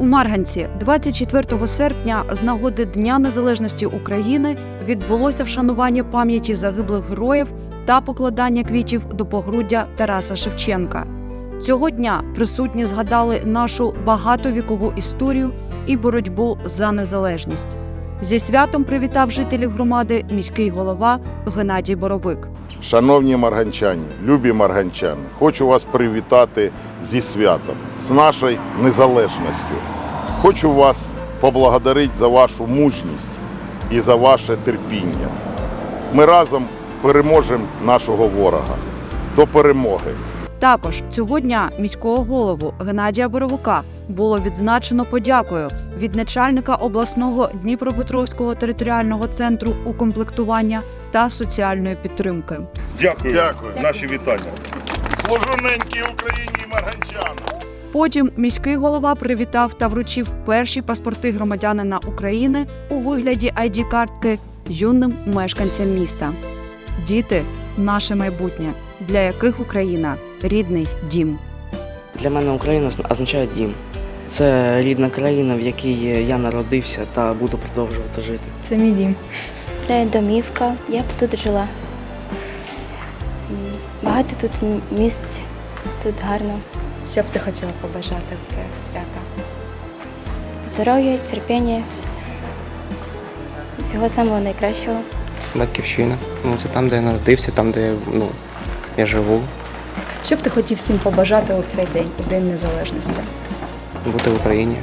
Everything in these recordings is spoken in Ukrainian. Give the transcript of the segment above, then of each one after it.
У Марганці 24 серпня з нагоди Дня Незалежності України відбулося вшанування пам'яті загиблих героїв та покладання квітів до погруддя Тараса Шевченка. Цього дня присутні згадали нашу багатовікову історію і боротьбу за незалежність. Зі святом привітав жителів громади міський голова Геннадій Боровик. Шановні марганчані, любі марганчани, хочу вас привітати зі святом, з нашою незалежністю. Хочу вас поблагодарити за вашу мужність і за ваше терпіння. Ми разом переможемо нашого ворога. До перемоги! Також цього дня міського голову Геннадія Боровика було відзначено подякою від начальника обласного Дніпропетровського територіального центру укомплектування та соціальної підтримки. Дякую. Дякую. Наші вітання. Служу ненькій Україні і марганчанам! Потім міський голова привітав та вручив перші паспорти громадянина України у вигляді id картки юним мешканцям міста. Діти наше майбутнє, для яких Україна рідний дім. Для мене Україна означає дім. Це рідна країна, в якій я народився та буду продовжувати жити. Це мій дім. Це домівка, я б тут жила. Багато тут місць, тут гарно. Що б ти хотіла побажати в це свято? Здоров'я, терпіння, всього самого найкращого. Батьківщина. Ну, це там, де я народився, там, де ну, я живу, Що б ти хотів всім побажати у цей день, у День Незалежності? бути в Україні.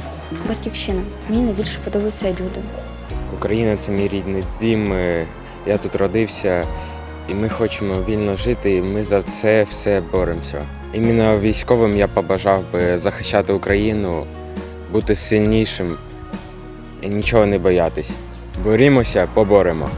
Батьківщина. Мені найбільше подобаються люди. Україна це мій рідний дім. е, Я тут родився, і ми хочемо вільно жити. і Ми за це все боремося. Іменно військовим я побажав би захищати Україну, бути сильнішим і нічого не боятись. Борімося, поборемо.